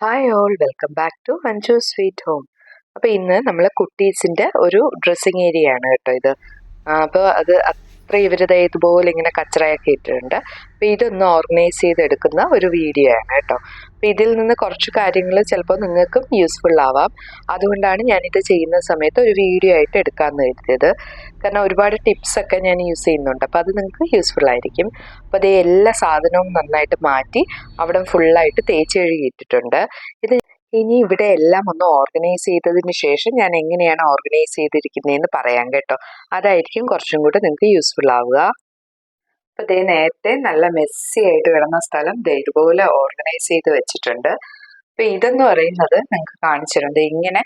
Hi all welcome back to Manju sweet home അപ്പോൾ ഇന്ന് നമ്മൾ കുട്ടീസിന്റെ ഒരു ഡ്രസ്സിങ് ഏരിയ ആണ് കേട്ടോ ഇത്. അപ്പോൾ അത് അത്ര ഇവരുടെ ഇതുപോലെ ഇങ്ങനെ കച്ചറയൊക്കെ ഇട്ടിട്ടുണ്ട് അപ്പോൾ ഇതൊന്ന് ഓർഗനൈസ് ചെയ്തെടുക്കുന്ന ഒരു വീഡിയോ ആണ് കേട്ടോ. അപ്പോൾ ഇതിൽ നിന്ന് കുറച്ച് കാര്യങ്ങൾ ചിലപ്പോൾ നിങ്ങൾക്കും യൂസ്ഫുൾ ആവാം. അതുകൊണ്ടാണ് ഞാനിത് ചെയ്യുന്ന സമയത്ത് ഒരു വീഡിയോ ആയിട്ട് എടുക്കാമെന്ന് കരുതിയത്. കാരണം ഒരുപാട് ടിപ്സൊക്കെ ഞാൻ യൂസ് ചെയ്യുന്നുണ്ട്. അപ്പോൾ അത് നിങ്ങൾക്ക് യൂസ്ഫുൾ ആയിരിക്കും. അപ്പോൾ അതേ എല്ലാ സാധനവും നന്നായിട്ട് മാറ്റി അവിടെ ഫുള്ളായിട്ട് തേച്ച് കഴുകിയിട്ടിട്ടുണ്ട്. ഇത് ഇനി ഇവിടെ എല്ലാം ഒന്ന് ഓർഗനൈസ് ചെയ്തതിന് ശേഷം ഞാൻ എങ്ങനെയാണ് ഓർഗനൈസ് ചെയ്തിരിക്കുന്നതെന്ന് പറയാം കേട്ടോ. അതായിരിക്കും കുറച്ചും കൂടെ നിങ്ങൾക്ക് യൂസ്ഫുൾ ആവുക. അപ്പോൾ ദേ നേരത്തെ നല്ല മെസ്സി ആയിട്ട് കിടന്ന സ്ഥലം ഇതുപോലെ ഓർഗനൈസ് ചെയ്ത് വെച്ചിട്ടുണ്ട്. അപ്പോൾ ഇതെന്ന് പറയുന്നത് നിങ്ങൾക്ക് കാണിച്ചിട്ടുണ്ട് ഇങ്ങനെ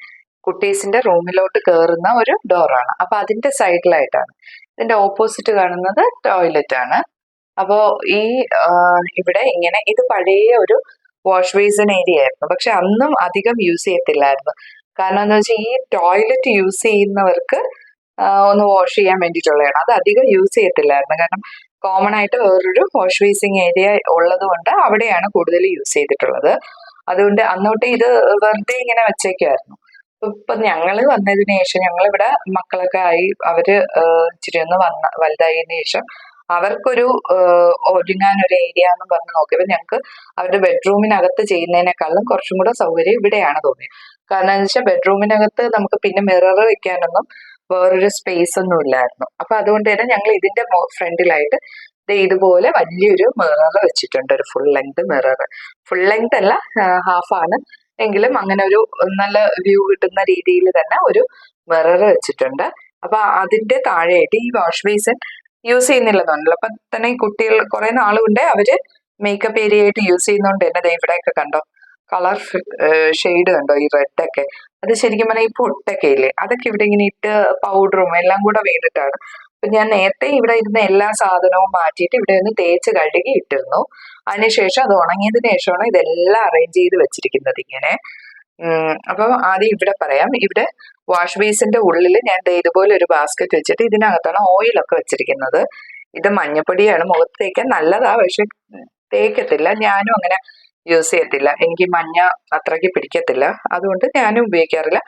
കുട്ടീസിന്റെ റൂമിലോട്ട് കയറുന്ന ഒരു ഡോറാണ് അപ്പോൾ അതിന്റെ സൈഡിലായിട്ടാണ് ഇതിന്റെ ഓപ്പോസിറ്റ് കാണുന്നത് ടോയ്ലറ്റ് ആണ്. അപ്പോൾ ഈ ഇവിടെ ഇങ്ങനെ ഇത് പഴയ ഒരു വാഷ് ബേസിൻ ഏരിയ ആയിരുന്നു പക്ഷെ അന്നും അധികം യൂസ് ചെയ്യത്തില്ലായിരുന്നു. കാരണം എന്ന് വെച്ചാൽ ഈ ടോയ്ലറ്റ് യൂസ് ചെയ്യുന്നവർക്ക് ഒന്ന് വാഷ് ചെയ്യാൻ വേണ്ടിയിട്ടുള്ളതാണ്. അത് അധികം യൂസ് ചെയ്യത്തില്ലായിരുന്നു. കാരണം കോമൺ ആയിട്ട് വേറൊരു വാഷ് ബേസിങ് ഏരിയ ഉള്ളത് കൊണ്ട് അവിടെയാണ് കൂടുതൽ യൂസ് ചെയ്തിട്ടുള്ളത്. അതുകൊണ്ട് അന്നോട്ട് ഇത് വെറുതെ ഇങ്ങനെ വെച്ചേക്കുമായിരുന്നു ഇപ്പൊ ഞങ്ങൾ വന്നതിന് ശേഷം ഞങ്ങളിവിടെ മക്കളൊക്കെ ആയി അവർ ഇച്ചിരി ഒന്ന് വന്ന വലുതായതിനു ശേഷം അവർക്കൊരു ആ, ഒരുങ്ങാൻ ഒരു ഏരിയ എന്ന് പറഞ്ഞ് നോക്കിയപ്പോൾ ഞങ്ങൾക്ക് അവരുടെ ബെഡ്റൂമിനകത്ത് ചെയ്യുന്നതിനേക്കാളും കുറച്ചും കൂടെ സൗകര്യം ഇവിടെയാണ് തോന്നിയത് കാരണം എന്ന് വെച്ചാൽ ബെഡ്റൂമിനകത്ത് നമുക്ക് പിന്നെ മിറർ വെക്കാനൊന്നും വേറൊരു സ്പേസ് ഒന്നും ഇല്ലായിരുന്നു. അപ്പൊ അതുകൊണ്ട് തന്നെ ഞങ്ങൾ ഇതിന്റെ ഫ്രണ്ടിലായിട്ട് ഇതുപോലെ വലിയൊരു മിറർ വെച്ചിട്ടുണ്ട് ഒരു full length mirror. Full length അല്ല ഹാഫ് ആണ്. എങ്കിലും അങ്ങനെ ഒരു നല്ല വ്യൂ കിട്ടുന്ന രീതിയിൽ തന്നെ ഒരു മിറർ വെച്ചിട്ടുണ്ട്. അപ്പൊ അതിന്റെ താഴെയായിട്ട് ഈ വാഷ് ബേസിൻ യൂസ് ചെയ്യുന്നില്ലെന്നുണ്ടല്ലോ. അപ്പൊ തന്നെ ഈ കുട്ടികൾ കുറെ നാളുകൊണ്ട് അവർ മേക്കപ്പ് ഏരിയ ആയിട്ട് യൂസ് ചെയ്യുന്നോണ്ട് തന്നെ ഇവിടെയൊക്കെ കണ്ടോ? കളർ ഷെയ്ഡ് കണ്ടോ? ഈ റെഡ് ഒക്കെ. അത് ശരിക്കും പറഞ്ഞാൽ ഈ പൊട്ടൊക്കെ ഇല്ലേ? അതൊക്കെ ഇവിടെ ഇങ്ങനെ ഇട്ട് പൗഡറും എല്ലാം കൂടെ വീണിട്ടാണ്. അപ്പൊ ഞാൻ നേരത്തെ ഇവിടെ ഇരുന്ന എല്ലാ സാധനവും മാറ്റിയിട്ട് ഇവിടെ ഒന്ന് തേച്ച് കഴുകി ഇട്ടിരുന്നു. അതിനുശേഷം അത് ഉണങ്ങിയതിന് ശേഷമാണ് ഇതെല്ലാം അറേഞ്ച് ചെയ്ത് വെച്ചിരിക്കുന്നത് ഇങ്ങനെ. അപ്പൊ ആദ്യം ഇവിടെ പറയാം. ഇവിടെ വാഷ് ബേസിന്റെ ഉള്ളിൽ ഞാൻ ഇതുപോലെ ഒരു ബാസ്ക്കറ്റ് വെച്ചിട്ട് ഇതിനകത്താണ് ഓയിലൊക്കെ വെച്ചിരിക്കുന്നത്. ഇത് മഞ്ഞപ്പൊടിയാണ്. മുഖത്ത് തേക്കാൻ നല്ലതാ. പക്ഷെ തേക്കത്തില്ല. ഞാനും അങ്ങനെ യൂസ് ചെയ്യത്തില്ല. എനിക്ക് മഞ്ഞ അത്രയ്ക്ക് പിടിക്കത്തില്ല. അതുകൊണ്ട് ഞാനും ഉപയോഗിക്കാറില്ല.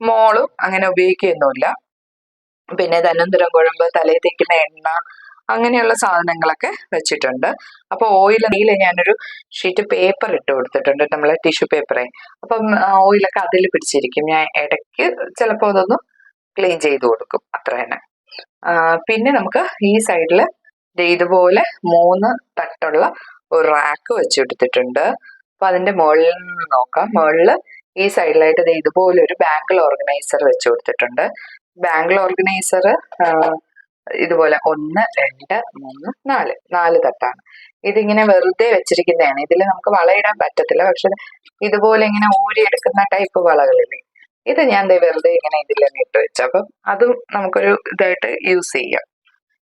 മോളും അങ്ങനെ ഉപയോഗിക്കുന്നുമില്ല. പിന്നെ ധനന്തരം കുഴമ്പ് തലയിൽ തേക്കുന്ന എണ്ണ അങ്ങനെയുള്ള സാധനങ്ങളൊക്കെ വെച്ചിട്ടുണ്ട്. അപ്പോൾ ഓയിൽ നീല ഞാനൊരു ഷീറ്റ് പേപ്പർ ഇട്ട് കൊടുത്തിട്ടുണ്ട് നമ്മളെ ടിഷ്യൂ പേപ്പറെ അപ്പം ഓയിലൊക്കെ അതിൽ പിടിച്ചിരിക്കും. ഞാൻ ഇടയ്ക്ക് ചിലപ്പോൾ അതൊന്ന് ക്ലീൻ ചെയ്ത് കൊടുക്കും. അത്ര തന്നെ. പിന്നെ നമുക്ക് ഈ സൈഡിൽ ഇതുപോലെ മൂന്ന് തട്ടുള്ള ഒരു റാക്ക് വെച്ച് കൊടുത്തിട്ടുണ്ട് അപ്പൊ അതിന്റെ മുകളിൽ നിന്ന് നോക്കാം. മുകളിൽ ഈ സൈഡിലായിട്ട് ഇതുപോലെ ഒരു ബാങ്കിൾ ഓർഗനൈസർ വെച്ച് കൊടുത്തിട്ടുണ്ട്. ബാങ്കിൾ ഓർഗനൈസർ ഇതുപോലെ ഒന്ന് രണ്ട് മൂന്ന് നാല്. നാല് തട്ടാണ്. ഇതിങ്ങനെ വെറുതെ വെച്ചിരിക്കുന്നതാണ്. ഇതിൽ നമുക്ക് വളയിടാൻ പറ്റത്തില്ല. പക്ഷെ ഇതുപോലെ ഇങ്ങനെ ഊരിയെടുക്കുന്ന ടൈപ്പ് വളകളില്ലേ? ഇത് ഞാൻ വെറുതെ ഇങ്ങനെ ഇതിലങ്ങ് ഇട്ട് വെച്ചു. അപ്പം അതും നമുക്കൊരു ഇതായിട്ട് യൂസ് ചെയ്യാം.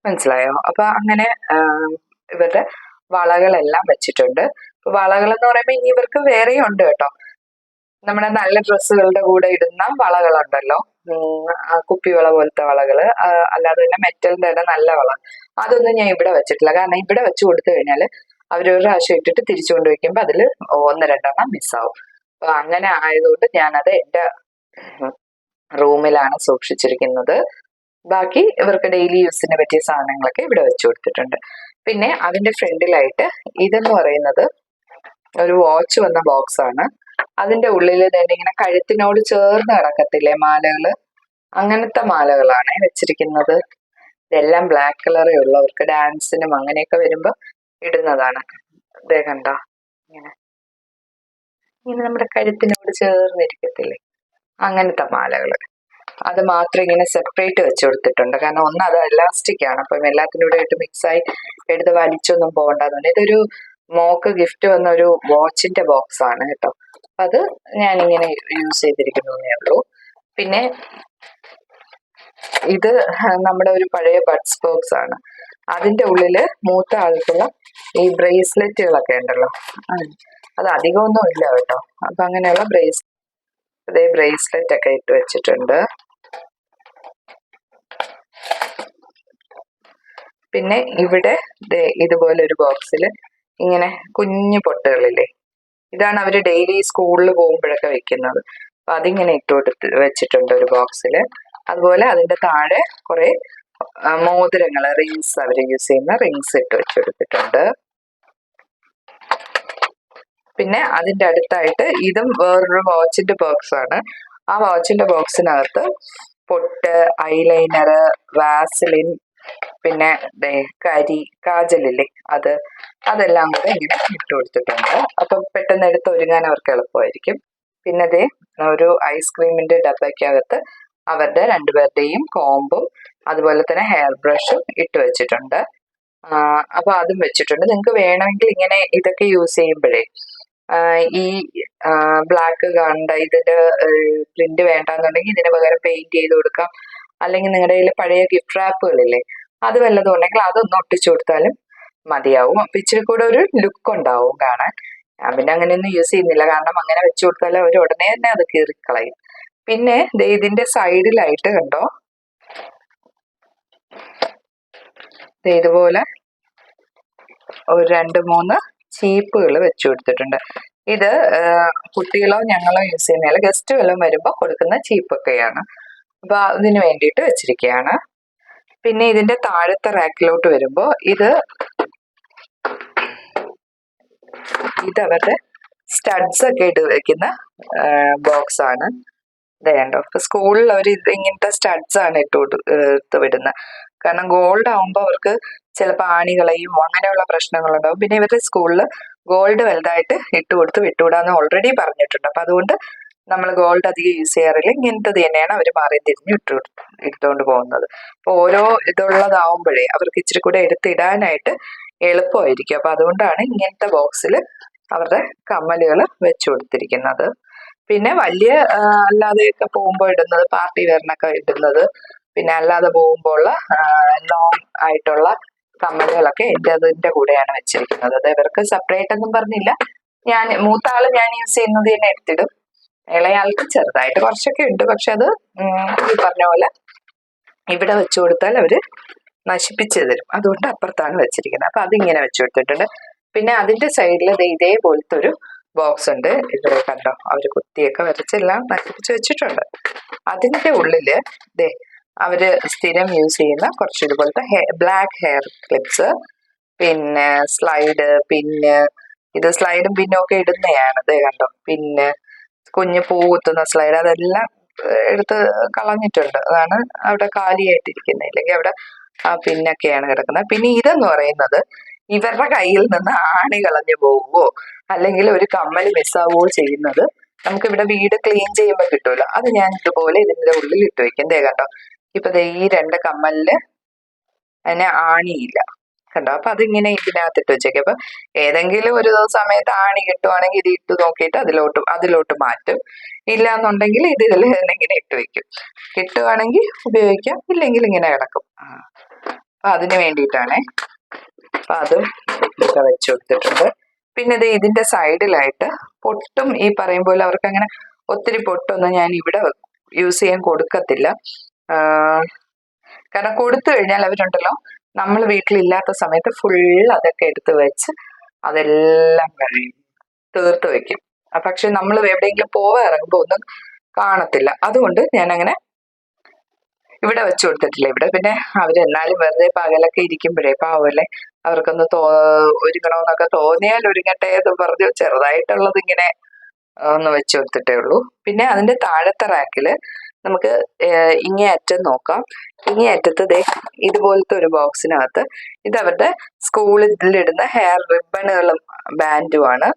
മനസ്സിലായോ? അപ്പൊ അങ്ങനെ ഇവരുടെ വളകളെല്ലാം വെച്ചിട്ടുണ്ട്. വളകൾ എന്ന് പറയുമ്പോൾ ഇനി ഇവർക്ക് വേറെയും ഉണ്ട് കേട്ടോ. നമ്മുടെ നല്ല ഡ്രസ്സുകളുടെ കൂടെ ഇടുന്ന വളകളുണ്ടല്ലോ. കുപ്പിവള പോലത്തെ വളകൾ. അല്ലാതെ തന്നെ മെറ്റലിന്റെ തന്നെ നല്ല വള. അതൊന്നും ഞാൻ ഇവിടെ വെച്ചിട്ടില്ല. കാരണം ഇവിടെ വെച്ച് കൊടുത്തു അവർ ഒരു പ്രാവശ്യം ഇട്ടിട്ട് തിരിച്ചു കൊണ്ടുവയ്ക്കുമ്പോൾ അതിൽ ഒന്ന് രണ്ടെണ്ണം മിസ്സാവും. അപ്പൊ അങ്ങനെ ആയതുകൊണ്ട് ഞാനത് എന്റെ റൂമിലാണ് സൂക്ഷിച്ചിരിക്കുന്നത്. ബാക്കി ഇവർക്ക് ഡെയിലി യൂസിന് പറ്റിയ സാധനങ്ങളൊക്കെ ഇവിടെ വെച്ചു കൊടുത്തിട്ടുണ്ട്. പിന്നെ അതിന്റെ ഫ്രണ്ടിലായിട്ട് ഇതെന്ന് പറയുന്നത് ഒരു വാച്ച് വന്ന ബോക്സ് ആണ് അതിന്റെ ഉള്ളിൽ തന്നെ ഇങ്ങനെ കഴുത്തിനോട് ചേർന്ന് കിടക്കത്തില്ലേ മാലകൾ? അങ്ങനത്തെ മാലകളാണ് വെച്ചിരിക്കുന്നത്. ഇതെല്ലാം ബ്ലാക്ക് കളറേ ഉള്ളവർക്ക് ഡാൻസിനും അങ്ങനെയൊക്കെ വരുമ്പോ ഇടുന്നതാണ്. ഇതേ കണ്ട? ഇങ്ങനെ. ഇങ്ങനെ നമ്മുടെ കഴുത്തിനോട് ചേർന്നിരിക്കത്തില്ലേ? അങ്ങനത്തെ മാലകൾ. അത് മാത്രം ഇങ്ങനെ സെപ്പറേറ്റ് വെച്ച് കൊടുത്തിട്ടുണ്ട്. കാരണം ഒന്ന് അത് എലാസ്റ്റിക് ആണ്. അപ്പം എല്ലാത്തിനും കൂടെ ആയിട്ട് മിക്സ് ആയി എടുത്ത് വലിച്ചൊന്നും പോകണ്ടെന്നുണ്ട് ഇതൊരു മോക്ക് ഗിഫ്റ്റ് വന്ന ഒരു വാച്ചിന്റെ ബോക്സ് ആണ് കേട്ടോ. അത് ഇങ്ങനെ യൂസ് ചെയ്തിരിക്കുന്നേ ഉള്ളൂ. പിന്നെ ഇത് നമ്മുടെ ഒരു പഴയ ബഡ്സ് ബോക്സ് ആണ്. അതിന്റെ ഉള്ളിൽ മൂത്ത ആൾക്കുള്ള ഈ ബ്രേസ്ലെറ്റുകളൊക്കെ ഉണ്ടല്ലോ. അത് അധികമൊന്നും ഇല്ല കേട്ടോ. അപ്പൊ അങ്ങനെയുള്ള ബ്രേസ് അതേ ബ്രേസ്ലെറ്റ് ഒക്കെ ഇട്ട് വെച്ചിട്ടുണ്ട്. പിന്നെ ഇവിടെ ഇതുപോലെ ഒരു ബോക്സിൽ ഇങ്ങനെ കുഞ്ഞു പൊട്ടുകളില്ലേ? ഇതാണ് അവർ ഡെയിലി സ്കൂളിൽ പോകുമ്പോഴൊക്കെ വെക്കുന്നത്. അപ്പൊ അതിങ്ങനെ ഇട്ട് കൊടുത്ത് വെച്ചിട്ടുണ്ട് ഒരു ബോക്സിൽ അതുപോലെ അതിന്റെ താഴെ കുറെ മോതിരങ്ങൾ റിങ്സ് അവർ യൂസ് ചെയ്യുന്ന റിങ്സ് ഇട്ട് വെച്ചെടുത്തിട്ടുണ്ട് പിന്നെ അതിന്റെ അടുത്തായിട്ട് ഇതും വേറൊരു വാച്ചിന്റെ ബോക്സ് ആണ്. ആ വാച്ചിന്റെ ബോക്സിനകത്ത് പൊട്ട് ഐലൈനർ വാസലിൻ പിന്നെ കരി കാജലില്ലേ അത് അതെല്ലാം കൂടെ ഇങ്ങനെ ഇട്ട് കൊടുത്തിട്ടുണ്ട്. അപ്പം പെട്ടെന്ന് എടുത്ത് ഒരുങ്ങാൻ അവർക്ക് എളുപ്പമായിരിക്കും. പിന്നെ ദേ ഒരു ഐസ്ക്രീമിന്റെ ഡബയ്ക്കകത്ത് അവരുടെ രണ്ടുപേരുടെയും കോമ്പും അതുപോലെ തന്നെ ഹെയർ ബ്രഷും ഇട്ട് വെച്ചിട്ടുണ്ട്. അപ്പോൾ അപ്പൊ അതും വെച്ചിട്ടുണ്ട്. നിങ്ങൾക്ക് വേണമെങ്കിൽ ഇങ്ങനെ ഇതൊക്കെ യൂസ് ചെയ്യുമ്പോഴേ ഈ ബ്ലാക്ക് കണ്ട ഇതിന്റെ പ്രിന്റ് വേണ്ടെന്നുണ്ടെങ്കിൽ ഇതിന് പകരം പെയിന്റ് ചെയ്ത് കൊടുക്കാം. അല്ലെങ്കിൽ നിങ്ങളുടെ കയ്യിൽ പഴയ ഗിഫ്റ്റ് റാപ്പുകളില്ലേ അത് വല്ലതും ഉണ്ടെങ്കിൽ അതൊന്ന് ഒട്ടിച്ചു കൊടുത്താലും മതിയാവും. അപ്പൊ ഇച്ചിരി കൂടെ ഒരു ലുക്ക് ഉണ്ടാവും കാണാൻ. ഞാൻ പിന്നെ അങ്ങനെയൊന്നും യൂസ് ചെയ്യുന്നില്ല. കാരണം അങ്ങനെ വെച്ചു കൊടുത്താൽ അവർ ഉടനെ തന്നെ അത് കീറിക്കളയും പിന്നെ ഇതിന്റെ സൈഡിലായിട്ട് കണ്ടോ? ഇതുപോലെ ഒരു രണ്ട് മൂന്ന് ചീപ്പുകൾ വെച്ചു കൊടുത്തിട്ടുണ്ട്. ഇത് കുട്ടികളോ ഞങ്ങളോ യൂസ് ചെയ്യുന്നില്ല ഗസ്റ്റ് വരുമ്പോൾ കൊടുക്കുന്ന ചീപ്പൊക്കെയാണ്. അപ്പൊ അതിന് വേണ്ടിയിട്ട് വെച്ചിരിക്കുകയാണ് പിന്നെ ഇതിന്റെ താഴത്തെ റാക്കിലോട്ട് വരുമ്പോൾ ഇത് ഇത് അവരുടെ സ്റ്റഡ്സ് ഒക്കെ ഇട്ട് വെക്കുന്ന ബോക്സ് ആണ്. കണ്ടോ? ഇപ്പൊ സ്കൂളിൽ അവർ ഇങ്ങനത്തെ സ്റ്റഡ്സ് ആണ് ഇട്ട് കൊടു- വിടുന്നത് കാരണം ഗോൾഡ് ആവുമ്പോൾ അവർക്ക് ചിലപ്പോൾ ആണികളെയും അങ്ങനെയുള്ള പ്രശ്നങ്ങളുണ്ടാവും. പിന്നെ ഇവരുടെ സ്കൂളിൽ ഗോൾഡ് വലുതായിട്ട് ഇട്ട് കൊടുത്ത് വിട്ടുവിടാന്ന് ഓൾറെഡി പറഞ്ഞിട്ടുണ്ട്. അപ്പൊ അതുകൊണ്ട് നമ്മൾ ഗോൾഡ് അധികം യൂസ് ചെയ്യാറില്ല. ഇങ്ങനത്തെ തന്നെയാണ് അവർ മാറി തിരിഞ്ഞ് ഇട്ട് എടുത്തുകൊണ്ട് പോകുന്നത്. അപ്പൊ ഓരോ ഇതുള്ളതാവുമ്പോഴേ അവർക്ക് ഇച്ചിരി കൂടെ എടുത്തിടാനായിട്ട് എളുപ്പമായിരിക്കും. അപ്പൊ അതുകൊണ്ടാണ് ഇങ്ങനത്തെ ബോക്സിൽ അവരുടെ കമ്മലുകൾ വെച്ചു കൊടുത്തിരിക്കുന്നത്. പിന്നെ വലിയ അല്ലാതെയൊക്കെ പോകുമ്പോൾ ഇടുന്നത് പാർട്ടി വെയറിനൊക്കെ ഇടുന്നത് പിന്നെ അല്ലാതെ പോകുമ്പോൾ ലോങ് ആയിട്ടുള്ള കമ്മലുകളൊക്കെ എന്റെ അതിന്റെ കൂടെയാണ് വെച്ചിരിക്കുന്നത്. അത് ഇവർക്ക് സെപ്പറേറ്റ് ഒന്നും പറഞ്ഞില്ല. ഞാൻ മൂത്ത ആൾ ഞാൻ യൂസ് ചെയ്യുന്നത് തന്നെ എടുത്തിടും. ഇളയാൾക്ക് ചെറുതായിട്ട് കുറച്ചൊക്കെ ഉണ്ട്. പക്ഷെ അത് ഈ പറഞ്ഞ പോലെ ഇവിടെ വെച്ചു കൊടുത്താൽ അവർ നശിപ്പിച്ചു തരും. അതുകൊണ്ട് അപ്പുറത്താണ് വെച്ചിരിക്കുന്നത്. അപ്പൊ അതിങ്ങനെ വെച്ചു കൊടുത്തിട്ടുണ്ട്. പിന്നെ അതിന്റെ സൈഡിൽ ഇതേപോലത്തെ ഒരു ബോക്സ് ഉണ്ട്. ഇത് കണ്ടോ? അവർ കുത്തിയൊക്കെ വരച്ചെല്ലാം നശിപ്പിച്ച് വെച്ചിട്ടുണ്ട്. അതിന്റെ ഉള്ളിൽ ദേ അവർ സ്ഥിരം യൂസ് ചെയ്യുന്ന കുറച്ച് ഇതുപോലത്തെ ബ്ലാക്ക് ഹെയർ ക്ലിപ്സ് പിന്നെ സ്ലൈഡ് പിന്നെ ഇത് സ്ലൈഡും പിന്നും ഒക്കെ ഇടുന്നതാണ്. ദേ കണ്ടോ? പിന്നെ കുഞ്ഞു പൂ കുത്തുന്ന സ്ലൈഡ് അതെല്ലാം എടുത്ത് കളഞ്ഞിട്ടുണ്ട്. അതാണ് അവിടെ കാലിയായിട്ടിരിക്കുന്നത് ഇല്ലെങ്കിൽ അവിടെ ആ പിന്നൊക്കെയാണ് കിടക്കുന്നത്. പിന്നെ ഇതെന്ന് പറയുന്നത് ഇവരുടെ കയ്യിൽ നിന്ന് ആണി കളഞ്ഞു പോവുകയോ അല്ലെങ്കിൽ ഒരു കമ്മൽ മിസ്സാവുകയോ ചെയ്യുന്നത് നമുക്ക് ഇവിടെ വീട് ക്ലീൻ ചെയ്യുമ്പോൾ കിട്ടുമല്ലോ അത് ഞാൻ ഇതുപോലെ ഇതിന്റെ ഉള്ളിൽ ഇട്ട് വെക്കും. ദേ കണ്ടോ? ഇപ്പൊ ദേ ഈ രണ്ട് കമ്മലിൽ അതിന് ആണിയില്ല. കണ്ടോ? അപ്പൊ അതിങ്ങനെ ഇതിനകത്തിട്ട് വെച്ചേക്കും. അപ്പൊ ഏതെങ്കിലും ഒരു സമയത്ത് ആണി കിട്ടുവാണെങ്കിൽ ഇത് ഇട്ട് നോക്കിയിട്ട് അതിലോട്ട് അതിലോട്ട് മാറ്റും. ഇല്ല എന്നുണ്ടെങ്കിൽ ഇത് ഇതിൽ തന്നെ ഇങ്ങനെ ഇട്ട് വെക്കും. കിട്ടുവാണെങ്കിൽ ഉപയോഗിക്കാം ഇല്ലെങ്കിൽ ഇങ്ങനെ കിടക്കും. അപ്പൊ അതിന് വേണ്ടിയിട്ടാണേ. അപ്പൊ അതും ഇതൊക്കെ വെച്ച് കൊടുത്തിട്ടുണ്ട്. പിന്നെ ഇത് ഇതിന്റെ സൈഡിലായിട്ട് പൊട്ടും ഈ പറയും പോലെ അവർക്ക് അങ്ങനെ ഒത്തിരി പൊട്ടൊന്നും ഞാൻ ഇവിടെ യൂസ് ചെയ്യാൻ കൊടുക്കത്തില്ല. കാരണം കൊടുത്തു കഴിഞ്ഞാൽ അവരുണ്ടല്ലോ നമ്മൾ വീട്ടിലില്ലാത്ത സമയത്ത് ഫുൾ അതൊക്കെ എടുത്ത് വെച്ച് അതെല്ലാം കഴിയും. തീർത്ത് വെക്കും. പക്ഷെ നമ്മൾ എവിടെയെങ്കിലും പോവാൻ ഇറങ്ങുമ്പോൾ ഒന്നും കാണത്തില്ല. അതുകൊണ്ട് ഞാൻ അങ്ങനെ ഇവിടെ വെച്ചു കൊടുത്തിട്ടില്ല. ഇവിടെ പിന്നെ അവരെന്നാലും വെറുതെ പകലൊക്കെ ഇരിക്കുമ്പോഴേ പാവല്ലേ അവർക്കൊന്ന് തോ ഒരുങ്ങണമെന്നൊക്കെ തോന്നിയാൽ ഒരുങ്ങട്ടെ എന്ന് പറഞ്ഞു ചെറുതായിട്ടുള്ളത് ഇങ്ങനെ ഒന്ന് വെച്ചു കൊടുത്തിട്ടേ ഉള്ളൂ. പിന്നെ അതിന്റെ താഴത്തെ റാക്കിൽ നമുക്ക് ഇങ്ങേ അറ്റം നോക്കാം. ഇങ്ങേ അറ്റത്ത് ദേ ഇതുപോലത്തെ ഒരു ബോക്സിനകത്ത് ഇത് അവരുടെ സ്കൂളിൽ ഇടുന്ന ഹെയർ റിബണുകളും ബാൻഡുമാണ്.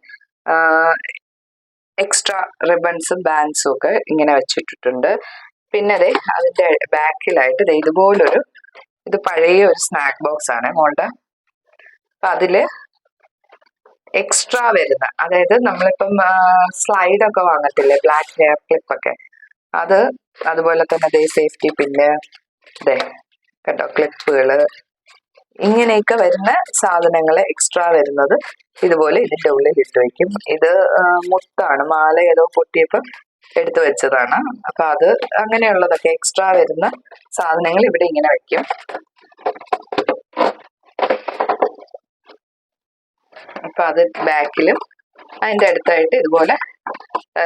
എക്സ്ട്രാ റിബൺസും ബാൻഡ്സും ഒക്കെ ഇങ്ങനെ വെച്ചിട്ടിട്ടുണ്ട്. പിന്നെ ദേ അതിന്റെ ബാക്കിലായിട്ട് ദേ ഇതുപോലൊരു ഇത് പഴയ ഒരു സ്നാക്ക് ബോക്സ് ആണ് മോളുടെ. അപ്പൊ അതിൽ എക്സ്ട്രാ വരുന്ന അതായത് നമ്മളിപ്പം സ്ലൈഡ് ഒക്കെ വാങ്ങത്തില്ലേ ബ്ലാക്ക് ഹെയർ ക്ലിപ്പ് ഒക്കെ അത് അതുപോലെ തന്നെ ദേ സേഫ്റ്റി പിന്ന് ദേ കണ്ടോ ക്ലിപ്പുകൾ ഇങ്ങനെയൊക്കെ വരുന്ന സാധനങ്ങൾ എക്സ്ട്രാ വരുന്നത് ഇതുപോലെ ഇതിന്റെ ഉള്ളിൽ ഇട്ട് വയ്ക്കും ഇത് മുത്താണ്. മാല ഏതോ പൊട്ടിയപ്പം എടുത്തു വെച്ചതാണ്. അപ്പൊ അത് അങ്ങനെയുള്ളതൊക്കെ എക്സ്ട്രാ വരുന്ന സാധനങ്ങൾ ഇവിടെ ഇങ്ങനെ വെക്കും. അപ്പൊ അത് ബാക്കിലും അതിന്റെ അടുത്തായിട്ട് ഇതുപോലെ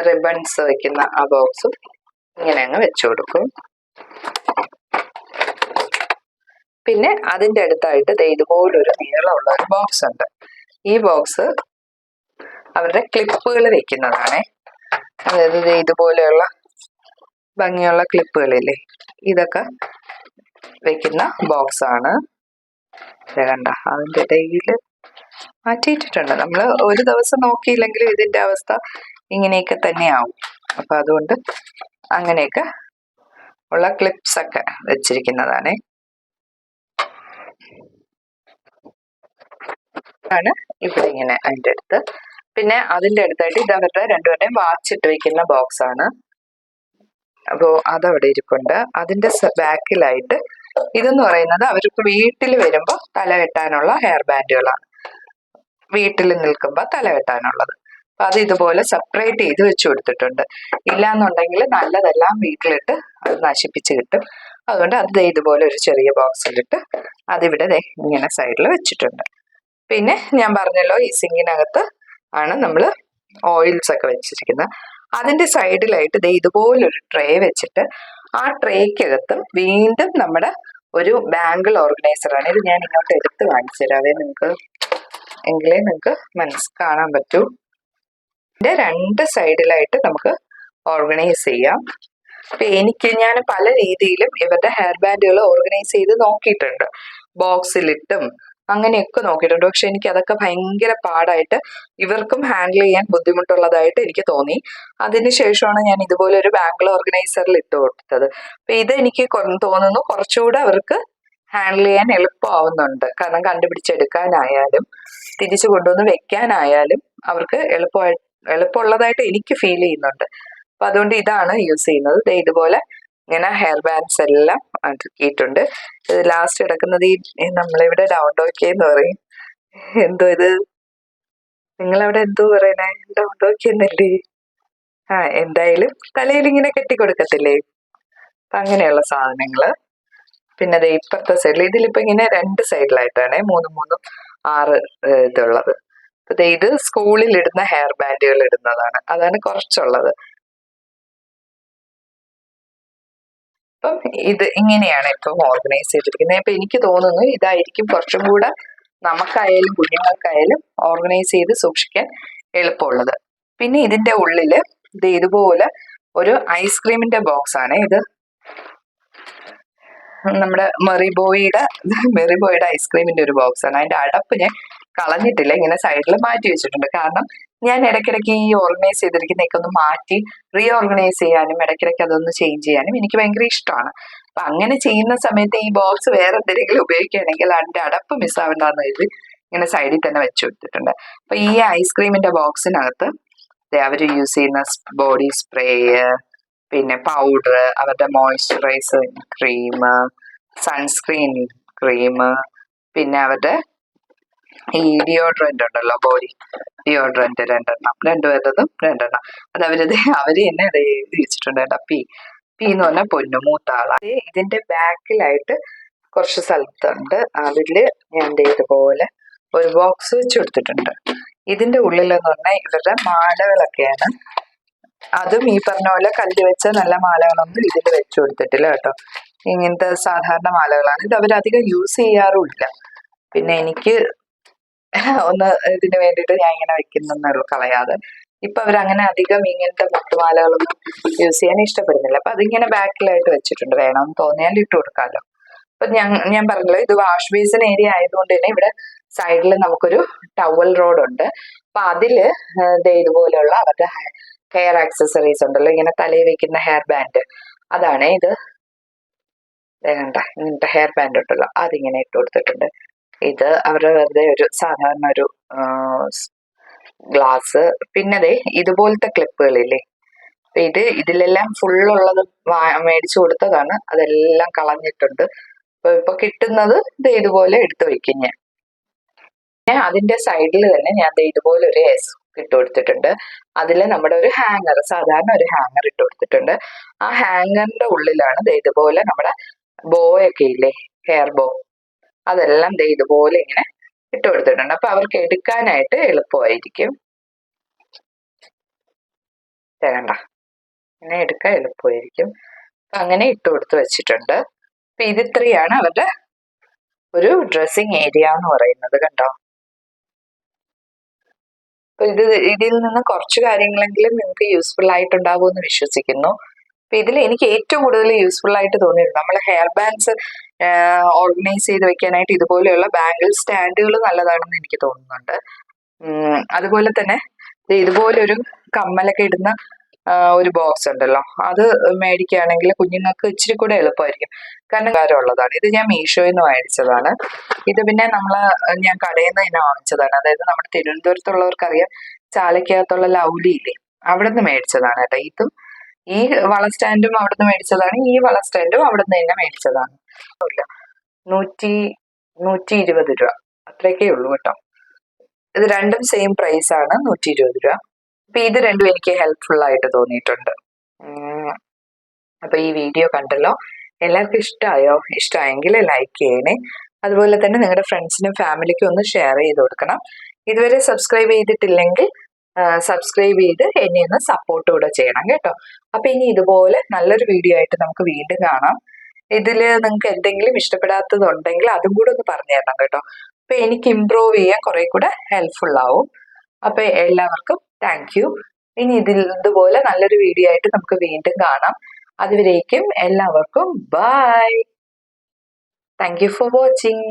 റിബൺസ് വെക്കുന്ന ആ ബോക്സും ഇങ്ങനെ അങ്ങ് വെച്ചു കൊടുക്കും. പിന്നെ അതിന്റെ അടുത്തായിട്ട് ദേ ഇതുപോലൊരു നീളമുള്ള ഒരു ബോക്സ് ഉണ്ട്. ഈ ബോക്സ് അവരുടെ ക്ലിപ്പുകൾ വെക്കുന്നതാണ്. അതായത് ദേ ഇതുപോലെയുള്ള ഭംഗിയുള്ള ക്ലിപ്പുകളില്ലേ ഇതൊക്കെ വെക്കുന്ന ബോക്സ് ആണ്. കണ്ട അതിന്റെ ഇടയിൽ മാറ്റിയിട്ടിട്ടുണ്ട്. നമ്മൾ ഒരു ദിവസം നോക്കിയില്ലെങ്കിലും ഇതിന്റെ അവസ്ഥ ഇങ്ങനെയൊക്കെ തന്നെയാവും. അപ്പം അതുകൊണ്ട് അങ്ങനെയൊക്കെ ഉള്ള ക്ലിപ്സ് ഒക്കെ വെച്ചിരിക്കുന്നതാണ്. ആണ് ഇവിടെ ഇങ്ങനെ അതിന്റെ അടുത്ത്. പിന്നെ അതിന്റെ അടുത്തായിട്ട് ഇത് അവരുടെ വാച്ച് ഇട്ട് വെക്കുന്ന ബോക്സ് ആണ്. അപ്പോൾ അതവിടെ ഇരിപ്പുണ്ട്. അതിന്റെ ബാക്കിലായിട്ട് ഇതെന്ന് പറയുന്നത് അവർക്ക് വീട്ടിൽ വരുമ്പോൾ തല കെട്ടാനുള്ള ഹെയർ ബാൻഡുകളാണ് വീട്ടിൽ നിൽക്കുമ്പോൾ തല കെട്ടാനുള്ളത്. അപ്പൊ അത് ഇതുപോലെ സെപ്പറേറ്റ് ചെയ്ത് വെച്ച് കൊടുത്തിട്ടുണ്ട്. ഇല്ലാന്നുണ്ടെങ്കിൽ നല്ലതെല്ലാം വീട്ടിലിട്ട് അത് നശിപ്പിച്ച് കിട്ടും. അതുകൊണ്ട് അത് ഇതുപോലെ ഒരു ചെറിയ ബോക്സിലിട്ട് അതിവിടെ ഇങ്ങനെ സൈഡിൽ വെച്ചിട്ടുണ്ട്. പിന്നെ ഞാൻ പറഞ്ഞല്ലോ ഈ സിങ്ങിനകത്ത് ആണ് നമ്മൾ ഓയിൽസ് ഒക്കെ വെച്ചിരിക്കുന്നത്. അതിന്റെ സൈഡിലായിട്ട് ദേ ഇതുപോലൊരു ട്രേ വെച്ചിട്ട് ആ ട്രേക്കകത്തും വീണ്ടും നമ്മുടെ ഒരു ബാങ്കിൾ ഓർഗനൈസർ ആണ്. ഇത് ഞാൻ ഇങ്ങോട്ട് എടുത്ത് കാണിച്ചു തരാവേ നിങ്ങൾക്ക്. എങ്കിലേ നിങ്ങൾക്ക് മനസ്സ് കാണാൻ പറ്റൂ. ഇതിന്റെ രണ്ട് സൈഡിലായിട്ട് നമുക്ക് ഓർഗനൈസ് ചെയ്യാം. അപ്പൊ എനിക്ക് ഞാൻ പല രീതിയിലും ഇവരുടെ ഹെയർ ബാൻഡുകൾ ഓർഗനൈസ് ചെയ്ത് നോക്കിയിട്ടുണ്ട്. ബോക്സിലിട്ടും അങ്ങനെയൊക്കെ നോക്കിയിട്ടുണ്ട്. പക്ഷെ എനിക്ക് അതൊക്കെ ഭയങ്കര പാടായിട്ട് ഇവർക്കും ഹാൻഡിൽ ചെയ്യാൻ ബുദ്ധിമുട്ടുള്ളതായിട്ട് എനിക്ക് തോന്നി. അതിനുശേഷമാണ് ഞാൻ ഇതുപോലെ ഒരു ബാങ്കിൾ ഓർഗനൈസറിൽ ഇട്ട് കൊടുത്തത്. അപ്പൊ ഇത് എനിക്ക് തോന്നുന്നു കുറച്ചുകൂടെ അവർക്ക് ഹാൻഡിൽ ചെയ്യാൻ എളുപ്പമാവുന്നുണ്ട്. കാരണം കണ്ടുപിടിച്ചെടുക്കാനായാലും തിരിച്ചു കൊണ്ടുവന്ന് വെക്കാനായാലും അവർക്ക് എളുപ്പമായി എളുപ്പമുള്ളതായിട്ട് എനിക്ക് ഫീൽ ചെയ്യുന്നുണ്ട്. അപ്പൊ അതുകൊണ്ട് ഇതാണ് യൂസ് ചെയ്യുന്നത്. ഇതുപോലെ ഇങ്ങനെ ഹെയർ ബാൻഡ്സ് എല്ലാം ആക്കിയിട്ടുണ്ട് ഇത് ലാസ്റ്റ് കിടക്കുന്നത് ഈ നമ്മളിവിടെ ഡൗൺ ഡോക്കി എന്ന് പറയും. എന്തോ ഇത്? നിങ്ങളവിടെ എന്തോ പറയണേ? ഡൗൺ ഡോക്കി എന്നല്ലേ ആ എന്തായാലും തലയിൽ ഇങ്ങനെ കെട്ടിക്കൊടുക്കത്തില്ലേ? അപ്പൊ അങ്ങനെയുള്ള സാധനങ്ങൾ. പിന്നെ ദേ ഇപ്പുറത്തെ സൈഡിൽ ഇതിലിപ്പോ ഇങ്ങനെ രണ്ട് സൈഡിലായിട്ടാണ് മൂന്നും മൂന്നും ആറ് ഇതുള്ളത്. അപ്പൊ ഇത് സ്കൂളിൽ ഇടുന്ന ഹെയർ ബാൻഡുകൾ ഇടുന്നതാണ്. അതാണ് കുറച്ചുള്ളത്. അപ്പം ഇത് ഇങ്ങനെയാണ് ഇപ്പം ഓർഗനൈസ് ചെയ്തിരിക്കുന്നത്. അപ്പൊ എനിക്ക് തോന്നുന്നു ഇതായിരിക്കും കുറച്ചും കൂടെ നമുക്കായാലും കുഞ്ഞുങ്ങൾക്കായാലും ഓർഗനൈസ് ചെയ്ത് സൂക്ഷിക്കാൻ എളുപ്പമുള്ളത്. പിന്നെ ഇതിന്റെ ഉള്ളിൽ ഇത് ഇതുപോലെ ഒരു ഐസ്ക്രീമിന്റെ ബോക്സ് ആണ്. ഇത് നമ്മുടെ മെറിബോയുടെ മെറിബോയുടെ ഐസ്ക്രീമിന്റെ ഒരു ബോക്സ് ആണ്. അതിന്റെ അടപ്പ് ഞാൻ കളഞ്ഞിട്ടില്ല ഇങ്ങനെ സൈഡിൽ മാറ്റി വെച്ചിട്ടുണ്ട്. കാരണം ഞാൻ ഇടയ്ക്കിടയ്ക്ക് ഈ ഓർഗനൈസ് ചെയ്തിരിക്കുന്നതൊക്കെ ഒന്ന് മാറ്റി റീ ഓർഗനൈസ് ചെയ്യാനും ഇടയ്ക്കിടയ്ക്ക് അതൊന്ന് ചേഞ്ച് ചെയ്യാനും എനിക്ക് ഭയങ്കര ഇഷ്ടമാണ്. അപ്പൊ അങ്ങനെ ചെയ്യുന്ന സമയത്ത് ഈ ബോക്സ് വേറെ എന്തെങ്കിലും ഉപയോഗിക്കുകയാണെങ്കിൽ അതിന്റെ അടപ്പ് മിസ്സാവണ്ടെന്ന് കരുതി ഇങ്ങനെ സൈഡിൽ തന്നെ വെച്ച് കൊടുത്തിട്ടുണ്ട്. അപ്പൊ ഈ ഐസ്ക്രീമിന്റെ ബോക്സിനകത്ത് അവർ യൂസ് ചെയ്യുന്ന ബോഡി സ്പ്രേ പിന്നെ പൗഡർ അവരുടെ മോയ്സ്ചറൈസർ ക്രീം സൺസ്ക്രീൻ ക്രീം പിന്നെ അവരുടെ ഈ ഡിയോഡ്രന്റ് ഉണ്ടല്ലോ ബോഡി ഡിയോഡ്രന്റ് രണ്ടെണ്ണം രണ്ടുപേരതും രണ്ടെണ്ണം. അത് അവരത് അവർ തന്നെ അത് എഴുതി വെച്ചിട്ടുണ്ട് പി. പി എന്ന് പറഞ്ഞാൽ പൊന്നു മൂത്താളാണ് ഇതിന്റെ ബാക്കിലായിട്ട് കുറച്ച് സ്ഥലത്തുണ്ട്. അതിൽ ഞാൻ ഇതുപോലെ ഒരു ബോക്സ് വെച്ച് കൊടുത്തിട്ടുണ്ട്. ഇതിന്റെ ഉള്ളിലെന്ന് പറഞ്ഞാൽ ഇവരുടെ മാലകളൊക്കെയാണ്. അതും ഈ പറഞ്ഞ പോലെ കല്ല് വെച്ച നല്ല മാലകളൊന്നും ഇതിൽ വെച്ചു കൊടുത്തിട്ടില്ല കേട്ടോ. ഇങ്ങനത്തെ സാധാരണ മാലകളാണ്. ഇത് അവരധികം യൂസ് ചെയ്യാറുമില്ല പിന്നെ എനിക്ക് ഒന്ന് ഇതിന് വേണ്ടിട്ട് ഞാൻ ഇങ്ങനെ വെക്കുന്നുള്ളൂ കളയാതെ. ഇപ്പൊ അവരങ്ങനെ അധികം ഇങ്ങനത്തെ മുട്ടുമാലകളൊന്നും യൂസ് ചെയ്യാൻ ഇഷ്ടപ്പെടുന്നില്ല. അപ്പൊ അതിങ്ങനെ ബാക്കിലായിട്ട് വെച്ചിട്ടുണ്ട്. വേണമെന്ന് തോന്നിയാൽ ഇട്ട് കൊടുക്കാമല്ലോ അപ്പൊ ഞാൻ ഞാൻ പറഞ്ഞല്ലോ ഇത് വാഷ് ബേസിൻ ഏരിയ ആയതുകൊണ്ട് തന്നെ ഇവിടെ സൈഡിൽ നമുക്കൊരു ടവൽ റോഡ് ഉണ്ട്. അപ്പൊ അതിൽ ഇതുപോലെയുള്ള അവരുടെ ഹെയർ ആക്സസറീസ് ഉണ്ടല്ലോ ഇങ്ങനെ തലയിൽ വെക്കുന്ന ഹെയർ ബാൻഡ് അതാണ് ഇത്. വേണ്ട ഇങ്ങനത്തെ ഹെയർ ബാൻഡ് ഉണ്ടല്ലോ. അതിങ്ങനെ ഇട്ട് കൊടുത്തിട്ടുണ്ട്. ഇത് അവരുടെ വെറുതെ ഒരു സാധാരണ ഒരു ഗ്ലാസ്. പിന്നെ ദേ ഇതുപോലത്തെ ക്ലിപ്പുകളില്ലേ? അപ്പൊ ഇത് ഇതിലെല്ലാം ഫുള്ളുള്ളത് മേടിച്ചു കൊടുത്തതാണ്. അതെല്ലാം കളഞ്ഞിട്ടുണ്ട്. അപ്പൊ ഇപ്പൊ കിട്ടുന്നത് ഇത് ഇതുപോലെ എടുത്തു വെക്കും ഞാൻ. പിന്നെ അതിന്റെ സൈഡിൽ തന്നെ ഞാൻ ഇതുപോലെ ഒരു എസ് ഇട്ട് കൊടുത്തിട്ടുണ്ട്. അതിൽ നമ്മുടെ ഒരു ഹാങ്ങർ സാധാരണ ഒരു ഹാങ്ങർ ഇട്ട് കൊടുത്തിട്ടുണ്ട്. ആ ഹാങ്ങറിന്റെ ഉള്ളിലാണ് ഇതുപോലെ നമ്മുടെ ബോ ഒക്കെ ഇല്ലേ? Hair bow. അതെല്ലാം ദേ ഇതുപോലെ ഇങ്ങനെ ഇട്ട് കൊടുത്തിട്ടുണ്ട്. അപ്പൊ അവർക്ക് എടുക്കാനായിട്ട് എളുപ്പമായിരിക്കും. തേണ്ട ഇങ്ങനെ എടുക്കാൻ എളുപ്പമായിരിക്കും. അപ്പൊ അങ്ങനെ ഇട്ട് കൊടുത്ത് വെച്ചിട്ടുണ്ട്. അപ്പൊ ഇതിത്രയാണ് അവരുടെ ഒരു ഡ്രസ്സിങ് ഏരിയ എന്ന് പറയുന്നത് കണ്ടോ? അപ്പൊ ഇത് ഇതിൽ നിന്ന് കുറച്ച് കാര്യങ്ങളെങ്കിലും നിങ്ങൾക്ക് യൂസ്ഫുൾ ആയിട്ടുണ്ടാകുമെന്ന് വിശ്വസിക്കുന്നു. അപ്പൊ ഇതിൽ എനിക്ക് ഏറ്റവും കൂടുതൽ യൂസ്ഫുൾ ആയിട്ട് തോന്നിയത് നമ്മൾ ഹെയർ ബാൻഡ്സ് ഓർഗനൈസ് ചെയ്ത് വെക്കാനായിട്ട് ഇതുപോലെയുള്ള ബാങ്കിൽ സ്റ്റാൻഡുകൾ നല്ലതാണെന്ന് എനിക്ക് തോന്നുന്നുണ്ട്. അതുപോലെ തന്നെ ഇതുപോലൊരു കമ്മലൊക്കെ ഇടുന്ന ഒരു ബോക്സ് ഉണ്ടല്ലോ. അത് മേടിക്കുകയാണെങ്കിൽ കുഞ്ഞുങ്ങൾക്ക് ഇച്ചിരി കൂടെ എളുപ്പമായിരിക്കും. കാരണം കാര്യമുള്ളതാണ് ഇത് ഞാൻ മീഷോയിൽ നിന്ന് വാങ്ങിച്ചതാണ് ഇത് പിന്നെ നമ്മൾ ഞാൻ കടയിൽ നിന്ന് തന്നെ വാങ്ങിച്ചതാണ്. അതായത് നമ്മുടെ തിരുവനന്തപുരത്തുള്ളവർക്കറിയാം ലൗലി ഇല്ലേ? അവിടെ നിന്ന് മേടിച്ചതാണ് കേട്ടോ. ഇതും ഈ വള സ്റ്റാൻഡും അവിടെ നിന്ന് മേടിച്ചതാണ്. ഈ വള സ്റ്റാൻഡും അവിടെ നിന്ന് തന്നെ മേടിച്ചതാണ്. ഇല്ല. നൂറ്റി നൂറ്റി ഇരുപത് രൂപ. അത്രയൊക്കെ ഉള്ളൂ കേട്ടോ. ഇത് രണ്ടും സെയിം പ്രൈസ് ആണ് നൂറ്റി ഇരുപത് രൂപ. അപ്പൊ ഇത് രണ്ടും എനിക്ക് ഹെൽപ്ഫുൾ ആയിട്ട് തോന്നിയിട്ടുണ്ട്. അപ്പൊ ഈ വീഡിയോ കണ്ടല്ലോ. എല്ലാവർക്കും ഇഷ്ടമായോ ഇഷ്ടമായെങ്കിൽ ലൈക്ക് ചെയ്യണേ. അതുപോലെ തന്നെ നിങ്ങളുടെ ഫ്രണ്ട്സിനും ഫാമിലിക്കും ഒന്ന് ഷെയർ ചെയ്ത് കൊടുക്കണം. ഇതുവരെ സബ്സ്ക്രൈബ് ചെയ്തിട്ടില്ലെങ്കിൽ സബ്സ്ക്രൈബ് ചെയ്ത് എന്നെ ഒന്ന് സപ്പോർട്ട് കൂടെ ചെയ്യണം കേട്ടോ. അപ്പൊ ഇനി ഇതുപോലെ നല്ലൊരു വീഡിയോ ആയിട്ട് നമുക്ക് വീണ്ടും കാണാം. ഇതിൽ നിങ്ങൾക്ക് എന്തെങ്കിലും ഇഷ്ടപ്പെടാത്തതുണ്ടെങ്കിൽ അതും കൂടെ ഒന്ന് പറഞ്ഞു തരണം കേട്ടോ. അപ്പൊ എനിക്ക് ഇമ്പ്രൂവ് ചെയ്യാൻ കുറെ കൂടെ ഹെൽപ്ഫുൾ ആവും. അപ്പൊ എല്ലാവർക്കും താങ്ക് യു ഇനി ഇതിൽ ഇതുപോലെ നല്ലൊരു വീഡിയോ ആയിട്ട് നമുക്ക് വീണ്ടും കാണാം. അതുവരേക്കും എല്ലാവർക്കും bye thank you for watching